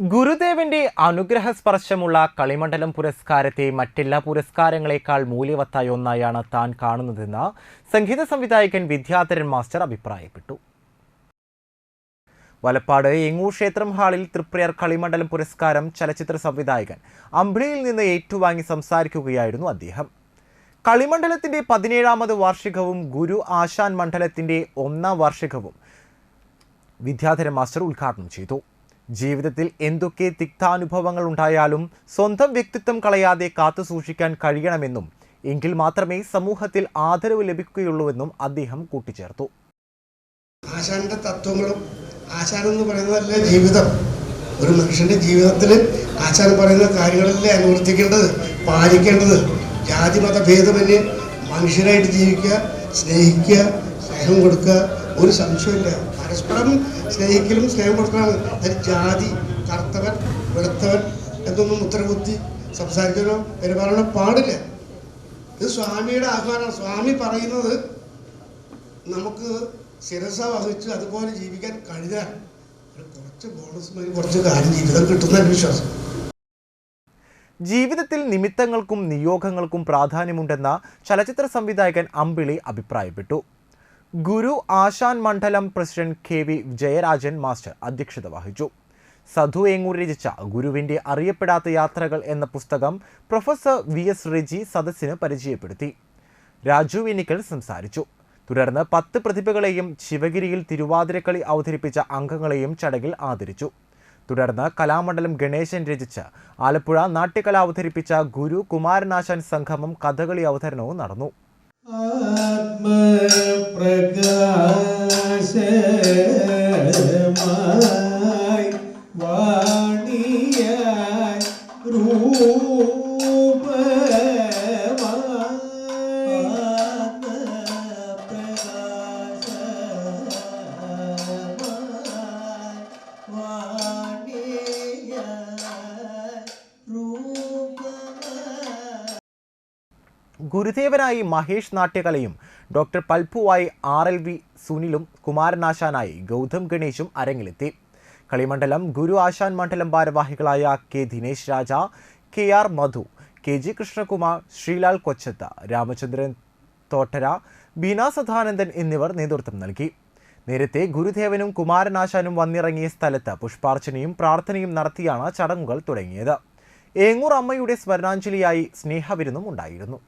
ഗുരുദേവന്റെ അനുഗ്രഹ സ്പർശമുള്ള കളിമണ്ഡലം പുരസ്കാരത്തെ മറ്റെല്ലാ പുരസ്കാരങ്ങളെക്കാൾ മൂല്യവത്തായ ഒന്നായാണ് താൻ കാണുന്നതെന്ന് സംഗീത സംവിധായകൻ വിദ്യാധരൻ മാസ്റ്റർ അഭിപ്രായപ്പെട്ടു. വലപ്പാട് എങ്ങൂർ ക്ഷേത്രം ഹാളിൽ തൃപ്രയർ കളിമണ്ഡലം പുരസ്കാരം ചലച്ചിത്ര സംവിധായകൻ അമ്പിളിയിൽ നിന്ന് ഏറ്റുവാങ്ങി സംസാരിക്കുകയായിരുന്നു അദ്ദേഹം. കളിമണ്ഡലത്തിന്റെ പതിനേഴാമത് വാർഷികവും ഗുരു ആശാൻ മണ്ഡലത്തിന്റെ ഒന്നാം വാർഷികവും വിദ്യാധരൻ മാസ്റ്റർ ഉദ്ഘാടനം ചെയ്തു. ജീവിതത്തിൽ എന്തൊക്കെ തിക്താനുഭവങ്ങൾ ഉണ്ടായാലും സ്വന്തം വ്യക്തിത്വം കളയാതെ കാത്തു സൂക്ഷിക്കാൻ കഴിയണമെന്നും എങ്കിൽ മാത്രമേ സമൂഹത്തിൽ ആദരവ് ലഭിക്കുകയുള്ളൂവെന്നും അദ്ദേഹം കൂട്ടിച്ചേർത്തു. ആശാന്റെ തത്വങ്ങളും ആശാൻ എന്ന് പറയുന്നതല്ലേ ജീവിതം? ഒരു മനുഷ്യന്റെ ജീവിതത്തിൽ ആശാൻ പറയുന്ന കാര്യങ്ങളല്ലേ അനുവർത്തിക്കേണ്ടത് പാലിക്കേണ്ടത്? ജാതി മത ഭേദമന്യേ മനുഷ്യരായിട്ട് ജീവിക്കുക സ്നേഹിക്കുക സ്നേഹം കൊടുക്കുക. ഒരു സംശയമില്ല പരസ്പരം സ്നേഹിക്കലും സ്നേഹം കൊടുക്കലാണ് അതിന് ജാതി കറുത്തവൻ വെളുത്തവൻ എന്നൊന്നും ഉത്തരബുദ്ധി സംസാരിക്കാനോ പെരുമാറാനോ പാടില്ല. ഇത് സ്വാമിയുടെ ആഹ്വാനം. സ്വാമി പറയുന്നത് നമുക്ക് ശിരസ വഹിച്ച് അതുപോലെ ജീവിക്കാൻ കഴിഞ്ഞാൽ കുറച്ച് ബോണസ് മതി കുറച്ച് കാര്യം ജീവിതം കിട്ടുന്ന വിശ്വാസം. ജീവിതത്തിൽ നിമിത്തങ്ങൾക്കും നിയോഗങ്ങൾക്കും പ്രാധാന്യമുണ്ടെന്ന ചലച്ചിത്ര സംവിധായകൻ അമ്പിളി അഭിപ്രായപ്പെട്ടു. ഗുരു ആശാൻ മണ്ഡലം president K V Jayarajan master അധ്യക്ഷത വഹിച്ചു. സധു ഏങ്ങൂർ രചിച്ച ഗുരുവിന്റെ അറിയപ്പെടാത്ത യാത്രകൾ എന്ന പുസ്തകം പ്രൊഫസർ വി എസ് റെജി സദസ്സിന് പരിചയപ്പെടുത്തി. രാജു വിനിക്കൽ സംസാരിച്ചു. തുടർന്ന് പത്ത് പ്രതിഭകളെയും ശിവഗിരിയിൽ തിരുവാതിരക്കളി അവതരിപ്പിച്ച അംഗങ്ങളെയും ചടങ്ങിൽ ആദരിച്ചു. തുടർന്ന് കലാമണ്ഡലം ഗണേശൻ രചിച്ച് ആലപ്പുഴ നാട്യകല അവതരിപ്പിച്ച ഗുരു കുമാരനാശാൻ സംഗമം കഥകളി അവതരണവും നടന്നു. ഗുരുദേവനായി മഹേഷ് നാട്യകലയും ഡോക്ടർ പൽപ്പുവായി ആർ എൽ വി സുനിലും കുമാരനാശാനായി ഗൗതം ഗണേശും അരങ്ങിലെത്തി. കളിമണ്ഡലം ഗുരു ആശാൻ മണ്ഡലം ഭാരവാഹികളായ K Dinesh Raja K R Madhu K G Krishnakumar Sreelal Kochatha Ramachandran Thottara Beena Sadanandan എന്നിവർ നേതൃത്വം നൽകി. നേരത്തെ ഗുരുദേവനും കുമാരനാശാനും വന്നിറങ്ങിയ സ്ഥലത്ത് പുഷ്പാർച്ചനയും പ്രാർത്ഥനയും നടത്തിയാണ് ചടങ്ങുകൾ തുടങ്ങിയത്. ഏങ്ങൂർ അമ്മയുടെ സ്മരണാഞ്ജലിയായി സ്നേഹവിരുന്നും ഉണ്ടായിരുന്നു.